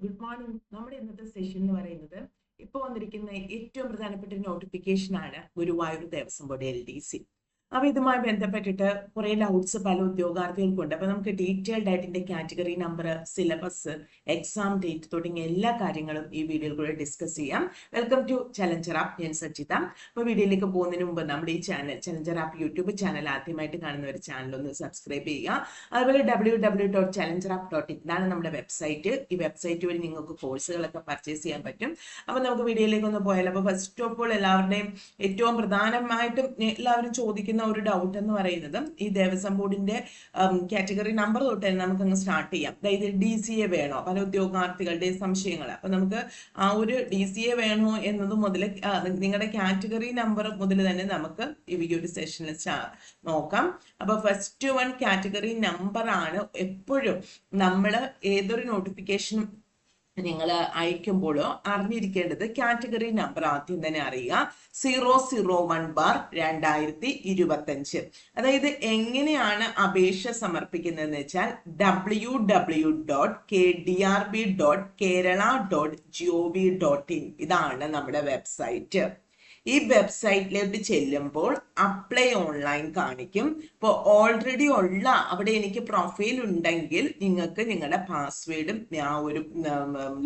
Good morning നമ്മുടെ ഇന്നത്തെ session എന്ന് പറയുന്നത് ഇപ്പോൾ വന്നിരിക്കുന്ന ഏറ്റവും പ്രധാനപ്പെട്ട നോട്ടിഫിക്കേഷൻ ആണ് Guruvayur Devaswom board L D C അപ്പൊ ഇതുമായി ബന്ധപ്പെട്ടിട്ട് കുറെ ഡൗട്ട്സ് പല ഉദ്യോഗാർത്ഥികൾക്കുണ്ട്. അപ്പൊ നമുക്ക് ഡീറ്റെയിൽഡ് ആയിട്ട് ഇതിന്റെ category number syllabus exam date തുടങ്ങിയ എല്ലാ കാര്യങ്ങളും ഈ വീഡിയോയിൽ കൂടെ ഡിസ്കസ് ചെയ്യാം. വെൽക്കം ടു ചലഞ്ചർ ആപ്പ് ഞാൻ സച്ചിത. അപ്പൊ വീഡിയോയിലേക്ക് പോകുന്നതിന് മുമ്പ് നമ്മുടെ ഈ channel challenger app YouTube channel ആദ്യമായിട്ട് കാണുന്ന ഒരു ചാനൽ ഒന്ന് സബ്സ്ക്രൈബ് ചെയ്യുക. അതുപോലെ W W dot challenger app dot ഇതാണ് നമ്മുടെ വെബ്സൈറ്റ് ഈ വെബ്സൈറ്റ് വഴി നിങ്ങൾക്ക് കോഴ്സുകളൊക്കെ പർച്ചേസ് ചെയ്യാൻ പറ്റും. അപ്പൊ നമുക്ക് വീഡിയോയിലേക്ക് ഒന്ന് പോയാലോ. അപ്പൊ ഫസ്റ്റ് ഓഫ് ഓൾ എല്ലാവരുടെയും ഏറ്റവും പ്രധാനമായിട്ടും എല്ലാവരും ചോദിക്കുന്ന ഒരു ഡൗട്ട് എന്ന് പറയുന്നത് ഈ ദേവസ്വം ബോർഡിന്റെ കാറ്റഗറി നമ്പർ തൊട്ട് തന്നെ നമുക്ക് അങ്ങ് സ്റ്റാർട്ട് ചെയ്യാം അതായത് ഡി സി എ വേണോ? പല ഉദ്യോഗാർത്ഥികളുടെ സംശയങ്ങൾ അപ്പൊ നമുക്ക് ആ ഒരു ഡി സി എ വേണോ എന്നത് മുതൽ നിങ്ങളുടെ കാറ്റഗറി നമ്പർ മുതൽ തന്നെ നമുക്ക് ഈ ഒരു സെഷനിൽ നോക്കാം. അപ്പൊ ഫസ്റ്റ് വൺ കാറ്റഗറി നമ്പർ ആണ് എപ്പോഴും നമ്മൾ ഏതൊരു നോട്ടിഫിക്കേഷനും നിങ്ങൾ അയക്കുമ്പോഴോ അറിഞ്ഞിരിക്കേണ്ടത് കാറ്റഗറി നമ്പർ ആദ്യം തന്നെ അറിയുക. സീറോ സീറോ വൺ ബാർ രണ്ടായിരത്തി ഇരുപത്തഞ്ച്. അതായത് എങ്ങനെയാണ് അപേക്ഷ സമർപ്പിക്കുന്നതെന്ന് വെച്ചാൽ W W dot K D R B dot Kerala dot G O V dot in ഇതാണ് നമ്മുടെ വെബ്സൈറ്റ് ഈ വെബ്സൈറ്റിലോട്ട് ചെല്ലുമ്പോൾ അപ്ലൈ ഓൺലൈൻ കാണിക്കും. ഇപ്പോൾ ഓൾറെഡി ഉള്ള അവിടെ എനിക്ക് പ്രൊഫൈൽ ഉണ്ടെങ്കിൽ നിങ്ങൾക്ക് നിങ്ങളുടെ പാസ്വേഡും ആ ഒരു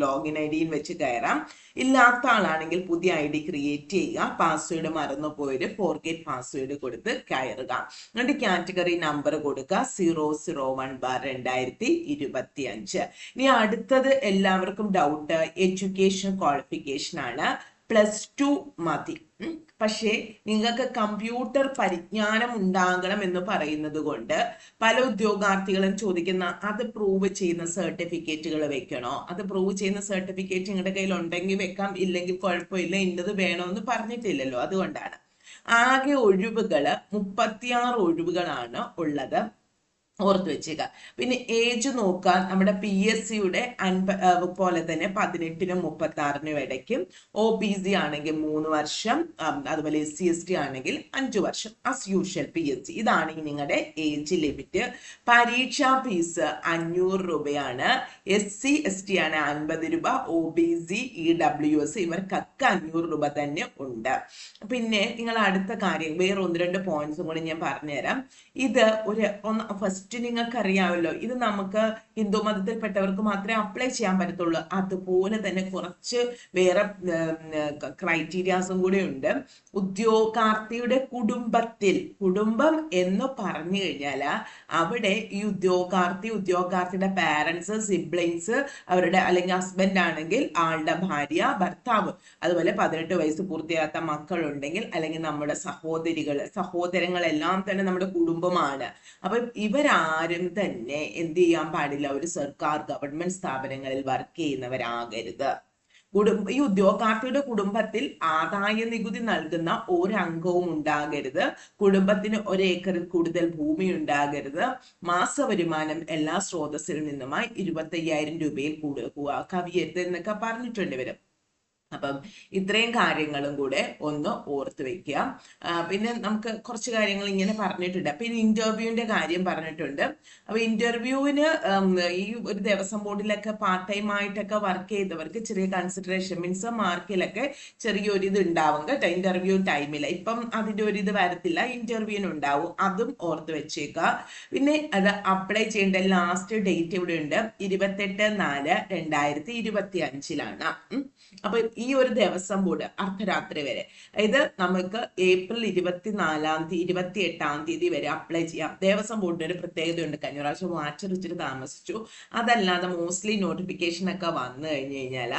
ലോഗിൻ ഐ ഡിയും വെച്ച് കയറാം. ഇല്ലാത്ത ആളാണെങ്കിൽ പുതിയ ഐ ഡി ക്രിയേറ്റ് ചെയ്യുക. പാസ്വേഡ് മറന്നു ഫോർ ഫോർഗേറ്റ് പാസ്വേഡ് കൊടുത്ത് കയറുക. എന്നിട്ട് കാറ്റഗറി നമ്പർ കൊടുക്കുക. സീറോ സീറോ വൺ ബാർ രണ്ടായിരത്തി ഇരുപത്തി അഞ്ച് ഇനി അടുത്തത് എല്ലാവർക്കും ഡൗട്ട് എഡ്യൂക്കേഷൻ ക്വാളിഫിക്കേഷൻ ആണ്. പ്ലസ് ടു മതി. പക്ഷേ നിങ്ങൾക്ക് കമ്പ്യൂട്ടർ പരിജ്ഞാനം ഉണ്ടാകണം എന്ന് പറയുന്നത് കൊണ്ട് പല ഉദ്യോഗാർത്ഥികളും ചോദിക്കുന്ന അത് പ്രൂവ് ചെയ്യുന്ന സർട്ടിഫിക്കറ്റുകൾ വെക്കണോ? അത് പ്രൂവ് ചെയ്യുന്ന സർട്ടിഫിക്കറ്റ് നിങ്ങളുടെ കയ്യിൽ ഉണ്ടെങ്കിൽ വെക്കാം ഇല്ലെങ്കിൽ കുഴപ്പമില്ല ഇന്നത് വേണമെന്ന് പറഞ്ഞിട്ടില്ലല്ലോ. അതുകൊണ്ടാണ്. ആകെ ഒഴിവുകൾ മുപ്പത്തിയാറ് ഒഴിവുകളാണ് ഉള്ളത്. ഓർത്ത് വെച്ചേക്ക. പിന്നെ ഏജ് നോക്കാൻ നമ്മുടെ പി എസ് സിയുടെ അൻപ പോലെ തന്നെ പതിനെട്ടിനും മുപ്പത്തി ആറിനും ഇടയ്ക്കും ഒ ബി സി ആണെങ്കിൽ മൂന്ന് വർഷം അതുപോലെ എസ് സി എസ് ടി ആണെങ്കിൽ അഞ്ചു വർഷം as usual P S C ഇതാണ് നിങ്ങളുടെ ഏജ് ലിമിറ്റ് പരീക്ഷാ ഫീസ് അഞ്ഞൂറ് രൂപയാണ്. എസ് സി എസ് ടി ആണ് അൻപത് രൂപ O B C E W S ഇവർക്കൊക്കെ അഞ്ഞൂറ് രൂപ തന്നെ ഉണ്ട്. പിന്നെ നിങ്ങൾ അടുത്ത കാര്യം വേറെ ഒന്ന് രണ്ട് പോയിന്റ്സും കൂടി ഞാൻ പറഞ്ഞുതരാം. ഇത് ഒരു ഒന്ന് ഫസ്റ്റ് ഫസ്റ്റ് നിങ്ങൾക്ക് അറിയാമല്ലോ ഇത് നമുക്ക് ഹിന്ദു മതത്തിൽപ്പെട്ടവർക്ക് മാത്രമേ അപ്ലൈ ചെയ്യാൻ പറ്റത്തുള്ളൂ. അതുപോലെ തന്നെ കുറച്ച് വേറെ ക്രൈറ്റീരിയാസും കൂടെ ഉണ്ട്. ഉദ്യോഗാർത്ഥിയുടെ കുടുംബത്തിൽ കുടുംബം എന്ന് പറഞ്ഞു കഴിഞ്ഞാൽ അവിടെ ഈ ഉദ്യോഗാർത്ഥി ഉദ്യോഗാർത്ഥിയുടെ പാരൻസ് സിബ്ലിങ്സ് അവരുടെ അല്ലെങ്കിൽ ഹസ്ബൻഡ് ആണെങ്കിൽ ആളുടെ ഭാര്യ ഭർത്താവ് അതുപോലെ പതിനെട്ട് വയസ്സ് പൂർത്തിയാകാത്ത മക്കളുണ്ടെങ്കിൽ അല്ലെങ്കിൽ നമ്മുടെ സഹോദരികൾ സഹോദരങ്ങളെല്ലാം തന്നെ നമ്മുടെ കുടുംബമാണ്. അപ്പൊ ഇവരാരും തന്നെ എന്ത് ചെയ്യാൻ പാടില്ല. ഒരു സർക്കാർ ഗവൺമെന്റ് സ്ഥാപനങ്ങളിൽ വർക്ക് ചെയ്യുന്നവരാകരുത്. കുടുംബ ഈ ഉദ്യോഗാർത്ഥിയുടെ കുടുംബത്തിൽ ആദായ നികുതി നൽകുന്ന ഒരംഗവും ഉണ്ടാകരുത്. കുടുംബത്തിന് ഒരേക്കറിൽ കൂടുതൽ ഭൂമി ഉണ്ടാകരുത്. മാസ വരുമാനം എല്ലാ സ്രോതസ്സിൽ നിന്നുമായി ഇരുപത്തയ്യായിരം രൂപയിൽ കൂടുതൽ കവിയരുത് എന്നൊക്കെ പറഞ്ഞിട്ടുണ്ട് ഇവർ. അപ്പം ഇത്രയും കാര്യങ്ങളും കൂടെ ഒന്ന് ഓർത്ത് വെക്കുക. പിന്നെ നമുക്ക് കുറച്ച് കാര്യങ്ങൾ ഇങ്ങനെ പറഞ്ഞിട്ടുണ്ട്. ഇനി ഇന്റർവ്യൂവിന്റെ കാര്യം പറഞ്ഞിട്ടുണ്ട്. അപ്പൊ ഇന്റർവ്യൂവിന് ഈ ഒരു ദിവസം ബോർഡിലൊക്കെ പാർട്ട് ടൈം ആയിട്ടൊക്കെ വർക്ക് ചെയ്തവർക്ക് ചെറിയ കൺസിഡറേഷൻ മീൻസ് മാർക്കിലൊക്കെ ചെറിയൊരു ഇത് ഉണ്ടാവും കേട്ടോ ഇന്റർവ്യൂ ടൈമിൽ ഇപ്പം അതിന്റെ ഒരു ഇത് വരത്തില്ല ഇന്റർവ്യൂവിന് ഉണ്ടാവും. അതും ഓർത്ത് വെച്ചേക്കുക. പിന്നെ അത് അപ്ലൈ ചെയ്യേണ്ട ലാസ്റ്റ് ഡേറ്റ് ഇവിടെ ഉണ്ട്. ഇരുപത്തെട്ട് നാല് രണ്ടായിരത്തി ഇരുപത്തി അഞ്ചിലാണ് അപ്പൊ ഈ ഒരു ദിവസം കൂടെ അർദ്ധരാത്രി വരെ. അതായത് നമുക്ക് ഏപ്രിൽ ഇരുപത്തിനാലാം തീയതി ഇരുപത്തി എട്ടാം തീയതി വരെ അപ്ലൈ ചെയ്യാം. ദേവസ്വം ബോർഡിന് ഒരു പ്രത്യേകതയുണ്ട്. കഴിഞ്ഞ പ്രാവശ്യം ഇച്ചിരി താമസിച്ചു. അതല്ലാതെ മോസ്റ്റ്ലി നോട്ടിഫിക്കേഷൻ ഒക്കെ വന്നു കഴിഞ്ഞു കഴിഞ്ഞാൽ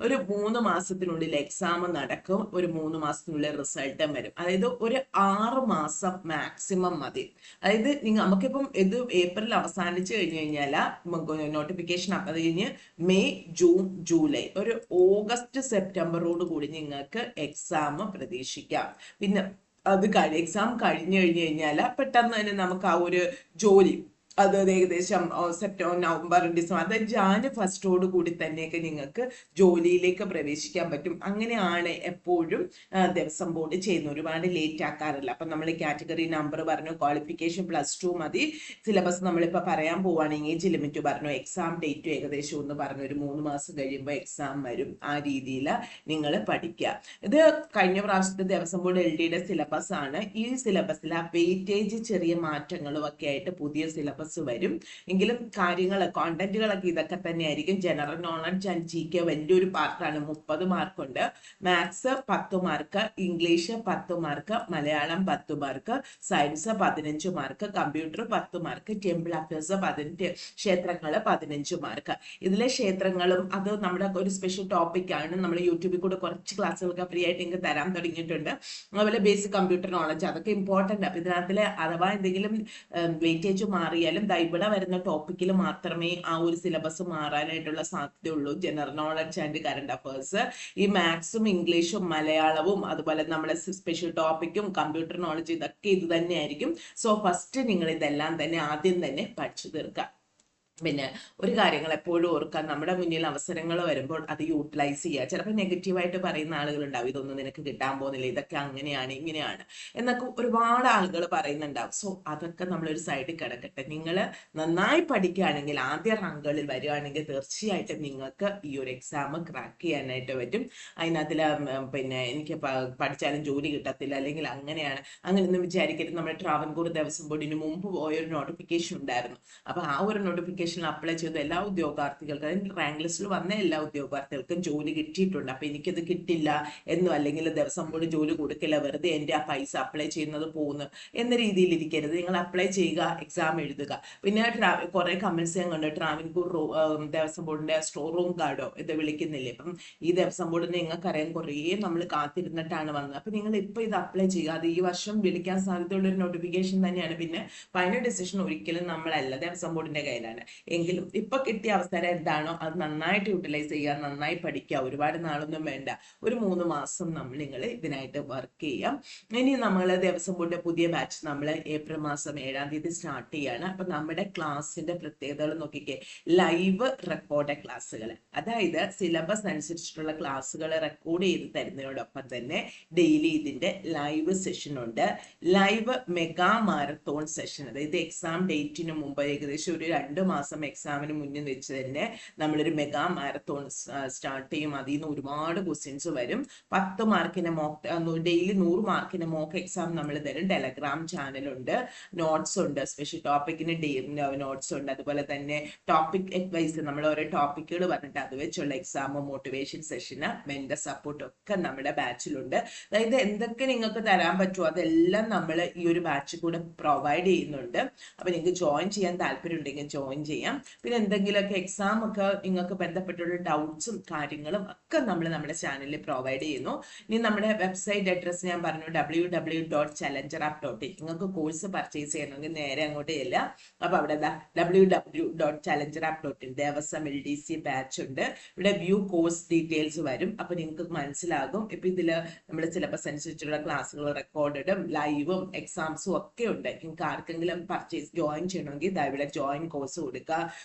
ഒരു മൂന്ന് മാസത്തിനുള്ളിൽ എക്സാം നടക്കും. ഒരു മൂന്ന് മാസത്തിനുള്ളിൽ റിസൾട്ടും വരും. അതായത് ഒരു ആറ് മാസം മാക്സിമം മതി. അതായത് നിങ്ങൾ നമുക്കിപ്പം ഇത് ഏപ്രിൽ അവസാനിച്ചു കഴിഞ്ഞു കഴിഞ്ഞാൽ നോട്ടിഫിക്കേഷൻ അത് കഴിഞ്ഞ് മെയ് ജൂൺ ജൂലൈ. ഒരു ഓഗസ്റ്റ് സെപ്റ്റംബറോട് കൂടി നിങ്ങൾക്ക് എക്സാം പ്രതീക്ഷിക്കാം. പിന്നെ അത് എക്സാം കഴിഞ്ഞു കഴിഞ്ഞു കഴിഞ്ഞാൽ പെട്ടെന്ന് തന്നെ നമുക്ക് ആ ഒരു ജോലി അത് ഏകദേശം സെപ്റ്റംബർ നവംബർ ഡിസംബർ അത് ജാന് ഫസ്റ്റോട് കൂടി തന്നെയൊക്കെ നിങ്ങൾക്ക് ജോലിയിലേക്ക് പ്രവേശിക്കാൻ പറ്റും. അങ്ങനെയാണ് എപ്പോഴും ദിവസം ബോർഡ് ചെയ്യുന്നത്. ഒരുപാട് ലേറ്റ് ആക്കാറില്ല. അപ്പം നമ്മൾ കാറ്റഗറി നമ്പർ പറഞ്ഞു ക്വാളിഫിക്കേഷൻ പ്ലസ് ടു മതി. സിലബസ് നമ്മളിപ്പോൾ പറയാൻ പോവുകയാണെങ്കിൽ ഏജ് ലിമിറ്റ് പറഞ്ഞു എക്സാം ഡേറ്റ് ഏകദേശം ഒന്ന് പറഞ്ഞു. ഒരു മൂന്ന് മാസം കഴിയുമ്പോൾ എക്സാം വരും. ആ രീതിയിൽ നിങ്ങൾ പഠിക്കുക ഇത് കഴിഞ്ഞ പ്രാവശ്യത്തെ ദിവസം ബോർഡ് എൽ ഡിയുടെ സിലബസ് ആണ്. ഈ സിലബസിൽ ആ വെയിറ്റേജ് ചെറിയ മാറ്റങ്ങളും ഒക്കെ ആയിട്ട് പുതിയ സിലബസ് വരും. എങ്കിലും കാര്യങ്ങൾ കോണ്ടന്റുകളൊക്കെ ഇതൊക്കെ തന്നെയായിരിക്കും. General knowledge and G K വലിയൊരു പാർട്ടാണ്. മുപ്പത് മാർക്കുണ്ട്. മാത്സ് പത്ത് മാർക്ക് ഇംഗ്ലീഷ് പത്ത് മാർക്ക് മലയാളം പത്ത് മാർക്ക് സയൻസ് പതിനഞ്ച് മാർക്ക് കമ്പ്യൂട്ടർ പത്ത് മാർക്ക് ടെമ്പിൾ അഫയേഴ്സ് പതിനഞ്ച് ക്ഷേത്രങ്ങൾ പതിനഞ്ച് മാർക്ക്. ഇതിലെ ക്ഷേത്രങ്ങളും അത് നമ്മുടെ ഒരു സ്പെഷ്യൽ ടോപ്പിക്കാണ് നമ്മൾ യൂട്യൂബിൽ കൂടെ കുറച്ച് ക്ലാസ്സുകളൊക്കെ ഫ്രീ ആയിട്ട് നിങ്ങൾക്ക് തരാൻ തുടങ്ങിയിട്ടുണ്ട്. അതുപോലെ ബേസിക് കമ്പ്യൂട്ടർ നോളജ് അതൊക്കെ ഇമ്പോർട്ടന്റ് അപ്പം ഇതിനകത്തിൽ അഥവാ എന്തെങ്കിലും വെയിറ്റേജ് മാറിയാലും ദാ ഇവിടെ വരുന്ന ടോപ്പിക്കിൽ മാത്രമേ ആ ഒരു സിലബസ് മാറാനായിട്ടുള്ള സാധ്യതയുള്ളൂ. General knowledge and current affairs ഈ മാത്സും ഇംഗ്ലീഷും മലയാളവും അതുപോലെ നമ്മുടെ സ്പെഷ്യൽ ടോപ്പിക്കും കമ്പ്യൂട്ടർ നോളജ് ഇതൊക്കെ ഇത് തന്നെയായിരിക്കും. സോ ഫസ്റ്റ് നിങ്ങൾ ഇതെല്ലാം തന്നെ ആദ്യം തന്നെ പഠിച്ചു തീർക്കുക. പിന്നെ ഒരു കാര്യങ്ങൾ എപ്പോഴും ഓർക്കാൻ നമ്മുടെ മുന്നിൽ അവസരങ്ങൾ വരുമ്പോൾ അത് യൂട്ടിലൈസ് ചെയ്യുക. ചിലപ്പോൾ നെഗറ്റീവായിട്ട് പറയുന്ന ആളുകൾ ഉണ്ടാവും ഇതൊന്നും നിനക്ക് കിട്ടാൻ പോകുന്നില്ല. ഇതൊക്കെ അങ്ങനെയാണ് ഇങ്ങനെയാണ് എന്നൊക്കെ ഒരുപാട് ആളുകൾ പറയുന്നുണ്ടാവും. സോ അതൊക്കെ നമ്മളൊരു സൈഡിൽ കിടക്കട്ടെ. നിങ്ങൾ നന്നായി പഠിക്കുകയാണെങ്കിൽ ആദ്യ റാങ്കുകളിൽ വരികയാണെങ്കിൽ തീർച്ചയായിട്ടും നിങ്ങൾക്ക് ഈ ഒരു എക്സാം ക്രാക്ക് ചെയ്യാനായിട്ട് പറ്റും. അതിനകത്തിൽ പിന്നെ എനിക്ക് പഠിച്ചാലും ജോലി കിട്ടത്തില്ല. അല്ലെങ്കിൽ അങ്ങനെയാണ്. അങ്ങനെയൊന്നും വിചാരിക്കരുത്. നമ്മുടെ ട്രാവൻകൂർ ദേവസ്വം ബോർഡിന് മുമ്പ് പോയൊരു നോട്ടിഫിക്കേഷൻ ഉണ്ടായിരുന്നു. അപ്പോൾ ആ ഒരു നോട്ടിഫിക്കേഷനിൽ അപ്ലൈ ചെയ്ത എല്ലാ ഉദ്യോഗാർത്ഥികൾക്കും. റാങ്ക് ലിസ്റ്റിൽ വന്ന എല്ലാ ഉദ്യോഗാർത്ഥികൾക്കും ജോലി കിട്ടിയിട്ടുണ്ട്. അപ്പൊ എനിക്കത് കിട്ടില്ല എന്നോ അല്ലെങ്കിൽ ദിവസം പോലും ജോലി കൊടുക്കില്ല. വെറുതെ എന്റെ ആ പൈസ അപ്ലൈ ചെയ്യുന്നത് പോകുന്നു എന്ന രീതിയിൽ ഇരിക്കരുത്. നിങ്ങൾ അപ്ലൈ ചെയ്യുക എക്സാം എഴുതുക. പിന്നെ കുറെ കമന്റ്സ് ഞാൻ കണ്ടു. ട്രാവൻകൂർ ദേവസ്വം ബോർഡിന്റെ സ്റ്റോർ റൂം കാർഡോ ഇത് വിളിക്കുന്നില്ലേ? അപ്പം ഈ ദേവസ്വം ബോർഡിന് നിങ്ങൾക്കറിയാം കുറേ നമ്മൾ കാത്തിരുന്നിട്ടാണ് വന്നത്. അപ്പൊ നിങ്ങൾ ഇപ്പൊ ഇത് അപ്ലൈ ചെയ്യുക. അത് ഈ വർഷം വിളിക്കാൻ സാധ്യതയുള്ള ഒരു നോട്ടിഫിക്കേഷൻ തന്നെയാണ്. പിന്നെ ഫൈനൽ ഡിസിഷൻ ഒരിക്കലും നമ്മളല്ല. ദേവസ്വം ബോർഡിന്റെ കയ്യിലാണ്. എങ്കിലും ഇപ്പൊ കിട്ടിയ അവസരം എന്താണോ അത് നന്നായിട്ട് യൂട്ടിലൈസ് ചെയ്യുക നന്നായി പഠിക്കുക ഒരുപാട് നാളൊന്നും വേണ്ട. ഒരു മൂന്ന് മാസം നമ്മൾ നിങ്ങൾ ഇതിനായിട്ട് വർക്ക് ചെയ്യാം. ഇനി നമ്മൾ ദിവസം കൊണ്ട് പുതിയ ബാച്ച് നമ്മൾ ഏപ്രിൽ മാസം ഏഴാം തീയതി സ്റ്റാർട്ട് ചെയ്യാണ്. അപ്പൊ നമ്മുടെ ക്ലാസ്സിന്റെ പ്രത്യേകതകൾ നോക്കിക്കേ. ലൈവ് റെക്കോർഡ് ക്ലാസ്സുകൾ അതായത് സിലബസ് അനുസരിച്ചിട്ടുള്ള ക്ലാസ്സുകൾ റെക്കോർഡ് ചെയ്ത് തരുന്നതിനോടൊപ്പം തന്നെ ഡെയിലി ഇതിന്റെ ലൈവ് സെഷൻ ഉണ്ട്. ലൈവ് മെഗാ മാരത്തോൺ സെഷൻ അതായത് എക്സാം ഡേറ്റിന് മുമ്പ് ഏകദേശം ഒരു രണ്ട് മാസം എക്സാമിന് മുന്നിൽ വെച്ച് തന്നെ നമ്മളൊരു മെഗാ മാരത്തോൺ സ്റ്റാർട്ട് ചെയ്യും. അതിൽ നിന്ന് ഒരുപാട് ക്വസ്റ്റ്യൻസ് വരും. പത്ത് മാർക്കിന് മോക്ക് ഡെയിലി നൂറ് മാർക്കിന് മോക്ക് എക്സാം നമ്മൾ തരും. ടെലഗ്രാം ചാനലുണ്ട് നോട്ട്സ് ഉണ്ട്. സ്പെഷ്യൽ ടോപ്പിക്കിന് നോട്ട്സ് ഉണ്ട്. അതുപോലെ തന്നെ ടോപ്പിക് അഡ്വൈസ് നമ്മൾ ഓരോ ടോപ്പിക്കുകൾ പറഞ്ഞിട്ട് അത് വെച്ചുള്ള എക്സാം മോട്ടിവേഷൻ സെഷന് മെന്റർ സപ്പോർട്ട് ഒക്കെ നമ്മുടെ ബാച്ചിലുണ്ട് അതായത് എന്തൊക്കെ നിങ്ങൾക്ക് തരാൻ പറ്റുമോ അതെല്ലാം നമ്മൾ ഈ ഒരു ബാച്ചിൽ കൂടെ പ്രൊവൈഡ് ചെയ്യുന്നുണ്ട്. അപ്പൊ നിങ്ങൾക്ക് ജോയിൻ ചെയ്യാൻ താല്പര്യം ഉണ്ടെങ്കിൽ ജോയിൻ ചെയ്യാം. പിന്നെ എന്തെങ്കിലുമൊക്കെ എക്സാം ഒക്കെ നിങ്ങൾക്ക് ബന്ധപ്പെട്ടുള്ള ഡൗട്ട്സും കാര്യങ്ങളും ഒക്കെ നമ്മൾ നമ്മുടെ ചാനലിൽ പ്രൊവൈഡ് ചെയ്യുന്നു. ഇനി നമ്മുടെ വെബ്സൈറ്റ് അഡ്രസ്സ് ഞാൻ പറഞ്ഞു W W dot challenger app dot in നിങ്ങൾക്ക് കോഴ്സ് പർച്ചേസ് ചെയ്യണമെങ്കിൽ നേരെ അങ്ങോട്ട് ഇല്ല അപ്പൊ അവിടെ W W dot challenger app dot in Devaswom L D C batch ഉണ്ട്. ഇവിടെ വ്യൂ കോഴ്സ് ഡീറ്റെയിൽസ് വരും. അപ്പൊ നിങ്ങൾക്ക് മനസ്സിലാകും. ഇപ്പൊ ഇതിൽ നമ്മൾ സിലബസ് അനുസരിച്ചുള്ള ക്ലാസ്സുകൾ റെക്കോർഡും ലൈവും എക്സാംസും ഒക്കെ ഉണ്ട്. നിങ്ങൾക്ക് ആർക്കെങ്കിലും പർച്ചേസ് ജോയിൻ ചെയ്യണമെങ്കിൽ ദാ ഇവിടെ ജോയിൻ കോഴ്സ് കൊടുക്കുക.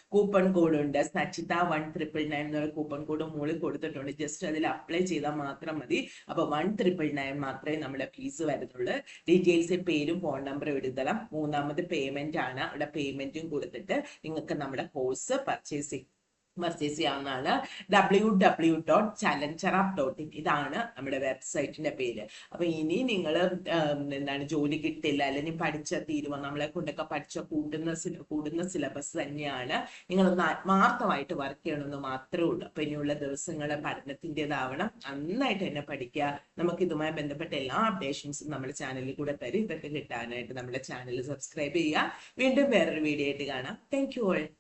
കൂപ്പൺ കോഡ് ഉണ്ട്. സച്ചിത വൺ ട്രിപ്പിൾ നയൻ എന്നൊരു കൂപ്പൺ കോഡ് മുകളിൽ കൊടുത്തിട്ടുണ്ട്. ജസ്റ്റ് അതിൽ അപ്ലൈ ചെയ്താൽ മാത്രം മതി. അപ്പൊ വൺ ട്രിപ്പിൾ നയൻ മാത്രമേ നമ്മുടെ ഫീസ് വരുന്നുള്ളൂ. ഡീറ്റെയിൽസ് പേരും ഫോൺ നമ്പറും എഴുതണം മൂന്നാമത് പേയ്മെന്റ് ആണ്. അവിടെ പേയ്മെന്റും കൊടുത്തിട്ട് നിങ്ങൾക്ക് നമ്മുടെ കോഴ്സ് പർച്ചേസ് പർച്ചേസ് ചെയ്യാവുന്നതാണ് W W dot challenger app dot in ഇതാണ് നമ്മുടെ വെബ്സൈറ്റിന്റെ പേര്. അപ്പൊ ഇനി നിങ്ങൾ എന്താണ് ജോലി കിട്ടില്ല അല്ലെങ്കിൽ പഠിച്ച തീരുമാനം നമ്മളെ കൊണ്ടൊക്കെ പഠിച്ച കൂടുന്ന കൂടുന്ന സിലബസ് തന്നെയാണ് നിങ്ങളൊന്ന് ആത്മാർത്ഥമായിട്ട് വർക്ക് ചെയ്യണമെന്ന് മാത്രമേ ഉള്ളൂ. അപ്പൊ ഇനിയുള്ള ദിവസങ്ങൾ പഠനത്തിന്റെതാവണം. നന്നായിട്ട് തന്നെ പഠിക്കുക. നമുക്ക് ഇതുമായി ബന്ധപ്പെട്ട എല്ലാ അപ്ഡേഷൻസും നമ്മുടെ ചാനലിൽ കൂടെ തരും. ഇതൊക്കെ കിട്ടാനായിട്ട് നമ്മുടെ ചാനൽ സബ്സ്ക്രൈബ് ചെയ്യുക. വീണ്ടും വേറൊരു വീഡിയോ ആയിട്ട് കാണാം. Thank you all